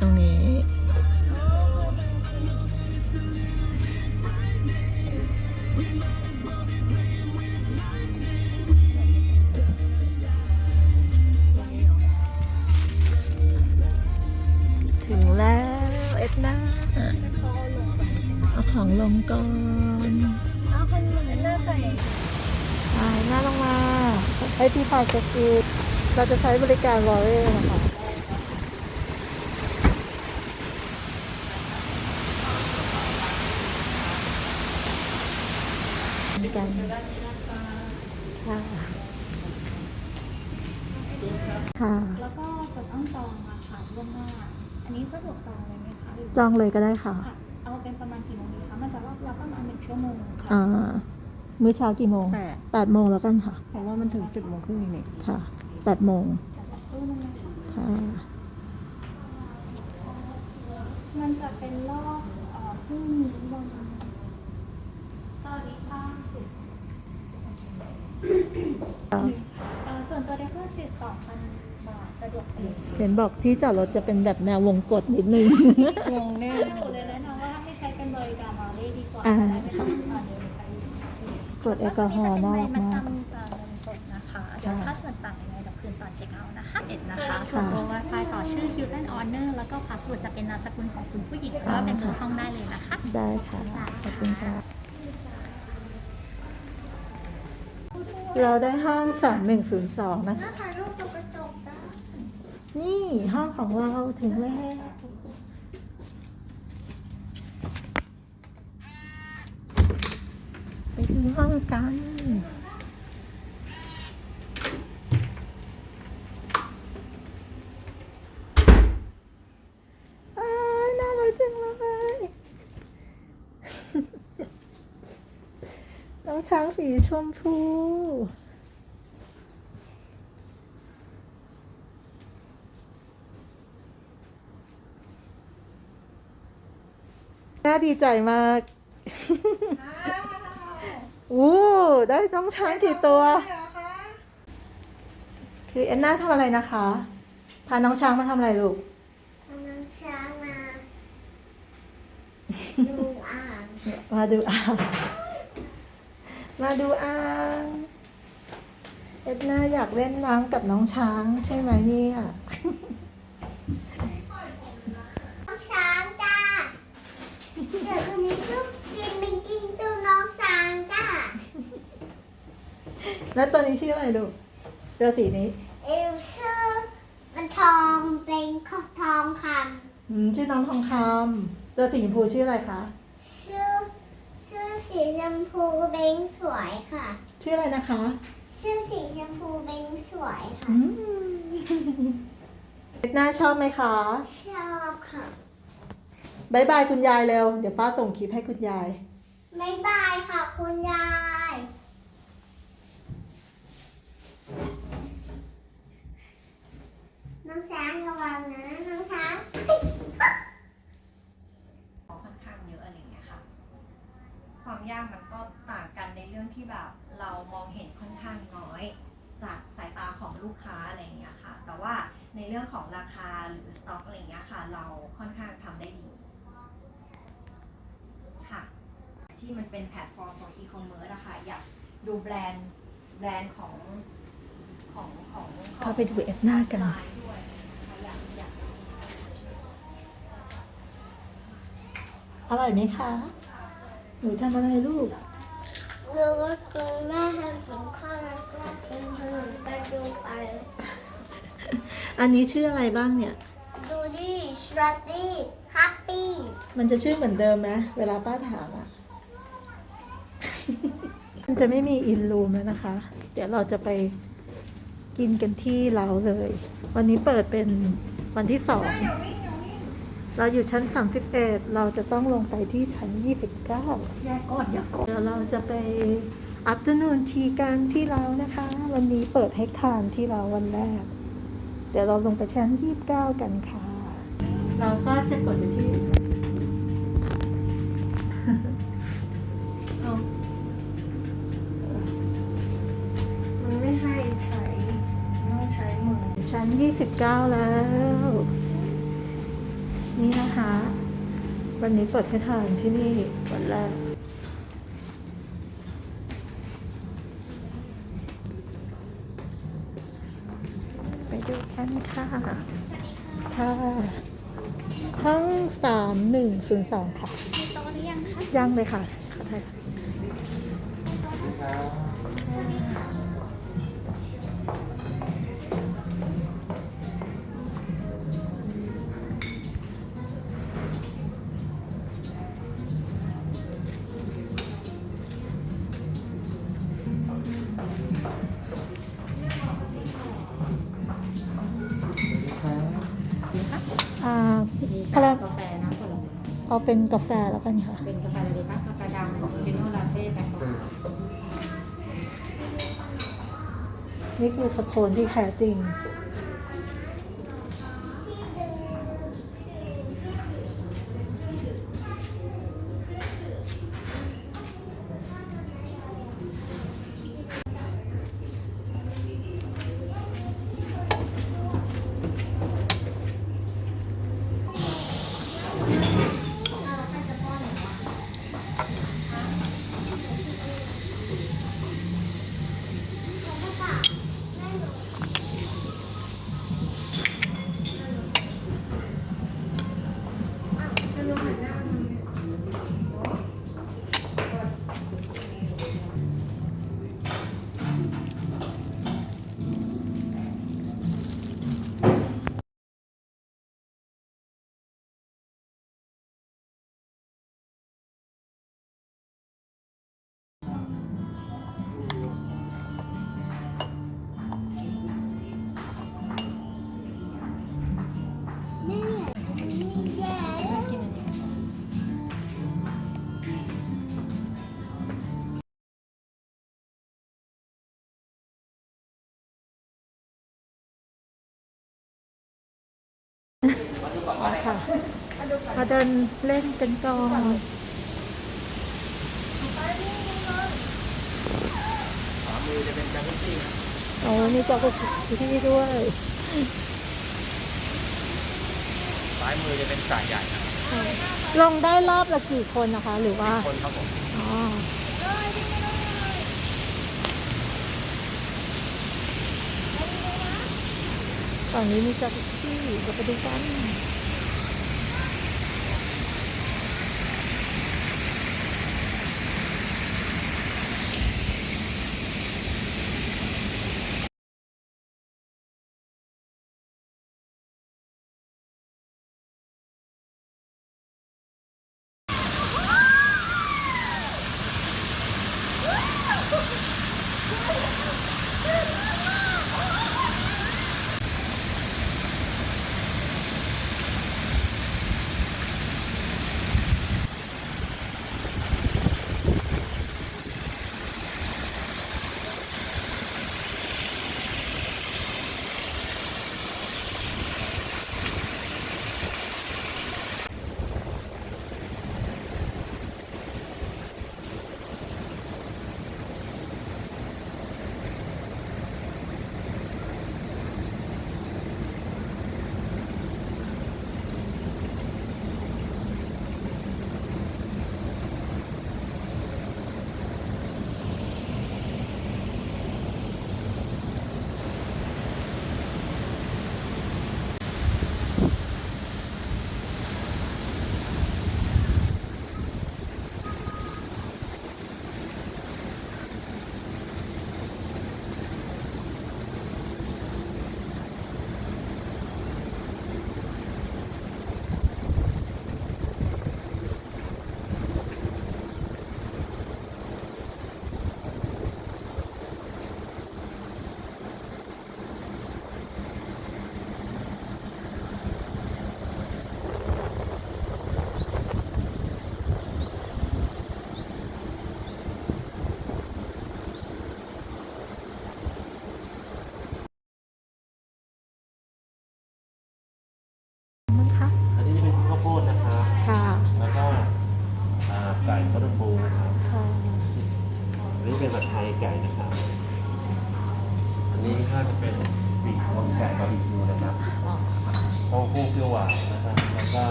ตรงนี้ ถึงแล้วเอ็ดนาเอาของลงก่อนเอาคนเหมือนหน้าใส่ไปหน้าลงมาให้พี่พาเช็คอินเราจะใช้บริการวอลเล่นะคะ กันค่ะค่ะแล้วก็จะต้องจองอะค่ะล่วงหน้า อันนี้สะดวกจองเลยไหมคะหรือจองเลยก็ได้ค่ะ ค่ะ เอาเป็นประมาณกี่โมงดีคะ มันจะรอบละประมาณหนึ่งชั่วโมงค่ะ อ่า มื้อเช้ากี่โมงแปด แปดโมงแล้วกันค่ะ เพราะว่ามันถึงสิบโมงครึ่งนี่ค่ะแปดโมงจะสักครู่นึงนะคะค่ะ มันจะเป็นรอบเอ่อพรุ่งนี้วันตอนนี้ค่ะสิบเอ่อ ส่วนตัวเดฟเฟอร์สิบสองพันบาทสะดวกดีเห็นบอกที่จอดรถจะเป็นแบบแนววงกดนิดนึง งงแน่หนูเลยแนะนำว่าให้ใช้เป็นบริการมาได้ดีกว่าอ่าจะได้ไม่ต้องผ่านเดินไปกดแอลกอฮอล์น่ารักมากจะเป็นใบประจำจ่ายเงินสดนะคะเดี๋ยวค่ะค่าส่วนต่างยังไงเดี๋ยวคืนตอนเช็คเอาท์นะคะเอ็ดนะคะค่ะส่วนตัว Wi-Fi ต่อชื่อ Hilton Honor แล้วก็พาสเวิร์ดจะเป็นนามสกุลของคุณผู้หญิงหรือว่าเป็นเบอร์ห้องได้เลยนะคะ ได้ค่ะ ขอบคุณค่ะ เราได้ห้องสามหนึ่งศูนย์สองนะคะถ่ายรูปกับกระจกจ้านี่ห้องของเราถึงแล้วไปดูห้องกันอ้ายน่ารักจังเลย น้ องช้างสีชมพู น่าดีใจมากอู้ได้น้องช้างกี่ตัว คือแอนนาทำอะไรนะคะ พาน้องช้างมาทำอะไรลูกน้องช้างมาดูอ่างมาดูอ่าง มาดูอ่างเอ็ดนาอยากเล่นน้ำกับน้องช้างใช่ไหมเนี่ยน้องช้างจ้าเกิดคนนี้ชื่อจินมิงกินตัวน้องช้างจ้า แล้วตัวนี้ชื่ออะไรลูกตัวสีนี้ เอวชื่อมันทองเป็นทองคอืมชื่อน้องทองคำตัวสีชมพูชื่ออะไรคะำชื่อชื่อ สีชมพูเบงสวยค่ะ ชื่ออะไรนะคะ ชื่อสีชมพูเบงสวยค่ะ อืมเอ็ดนาชอบไหมคะชอบค่ะบายบายคุณยายเร็ว เดี๋ยวป้าส่งคลิปให้คุณยาย บ๊ายบายค่ะคุณยาย น้องช้างระวังนะ น้องช้าง ค่อนข้างเยอะอะไรอย่างเงี้ยค่ะ ความ ยากมันก็ต่างกันในเรื่องที่แบบเรามองเห็นค่อนข้างน้อย จากสายตาของลูกค้าอะไรอย่างเงี้ยค่ะ แต่ว่าในเรื่องของราคาหรือสต็อกอะไรอย่างเงี้ยค่ะ เราค่อนข้างทำได้ดีค่ะ ที่มันเป็นแพลตฟอร์มของอีคอมเมิร์ซอะค่ะอยากดูแบรนด์แบรนด์ของของของของเข้าไปดูเอ็ดนากันไลน์ด้วยนะคะอยากอยากอร่อยไหมคะห นูทำอะไรลูกรู้ว่าคุณแม่ทำกับข้าวแล้วก็เป็นขนมไปดูไป อันนี้ชื่ออะไรบ้างเนี่ย ดูดิสตรอตี้ฮัปปี้มันจะชื่อเหมือนเดิมไหมเวลาป้าถามอะมันจะไม่มีอินรูมแล้วนะคะ เดี๋ยวเราจะไปกินกันที่เราเลย วันนี้เปิดเป็นวันที่สอง เราอยู่ชั้น 31 เราจะต้องลงไปที่ชั้น 29 แยกก้อนอย่ากดเดี๋ยวเราจะไปอั t เ r n o o n ทีกันที่เรานะคะ วันนี้เปิดให้ทานที่เราวันแรก เดี๋ยวเราลงไปชั้น 29 กันค่ะ เราก็จะกดไปที่มันไม่ให้ใช้ต้องใช้มือชั้น 29 แล้ว นี่นะคะ วันนี้เปิดให้ทานที่นี่วันแรกไปดูกันค่ะค่ะห้องสามหนึ่งศูนย์สองค่ะ มีโต๊ะหรือยังคะ ยังเลยค่ะขอโทษ เอาเป็นกาแฟแล้วกันค่ะ เป็นกาแฟอะไรดีคะกาแฟดำอเมริกาโน่ลาเต้แต่ขาวนี่คือสโคนที่แท้จริง มาเดินเล่นกันก่อนขวามือจะเป็นจากุซี่นะโอ้มีจักรที่ด้วยซ้ายมือจะเป็นสายใหญ่นะลงได้รอบละกี่คนนะคะ หรือว่าคนครับผมอ๋อฝั่งนี้มีจักรที่เดี๋ยวไปดูกัน すごい!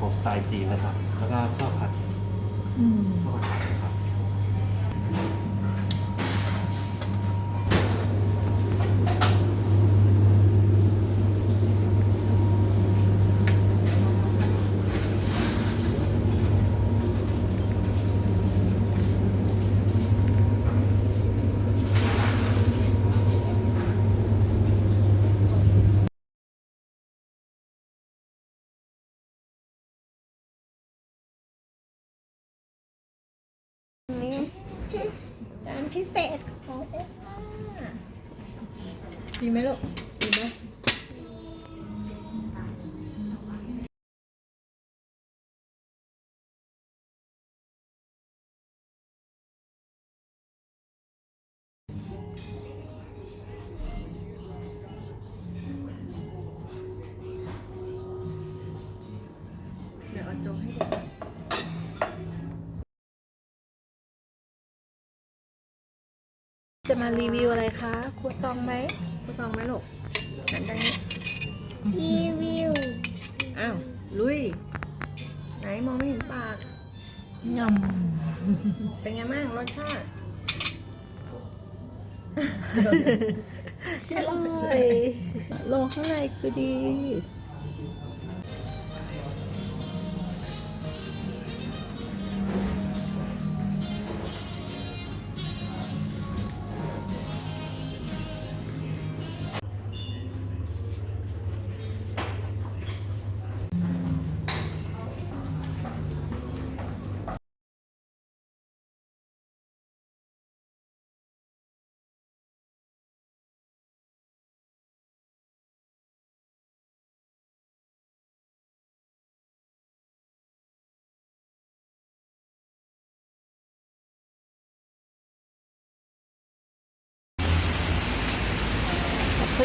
ของสไตล์จีนนะครับ แล้วก็ข้าวผัดอืม ข้าวผัดนะครับ จาน พิเศษของเอฟม่าดีไหมลูก จะมารีวิวอะไรคะครัวซองไหมทดลองไหมลูกหันทางนี้ รีวิว อ้าว ลุย ไหนมองไม่เห็นปากยเป็นไงบ้างรสชาติำอร่อยลงข้างในคือดี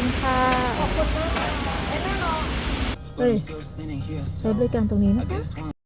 คุณค่ะ ขอบคุณมากเฮ้ยใช้บริการตรงนี้นะคะ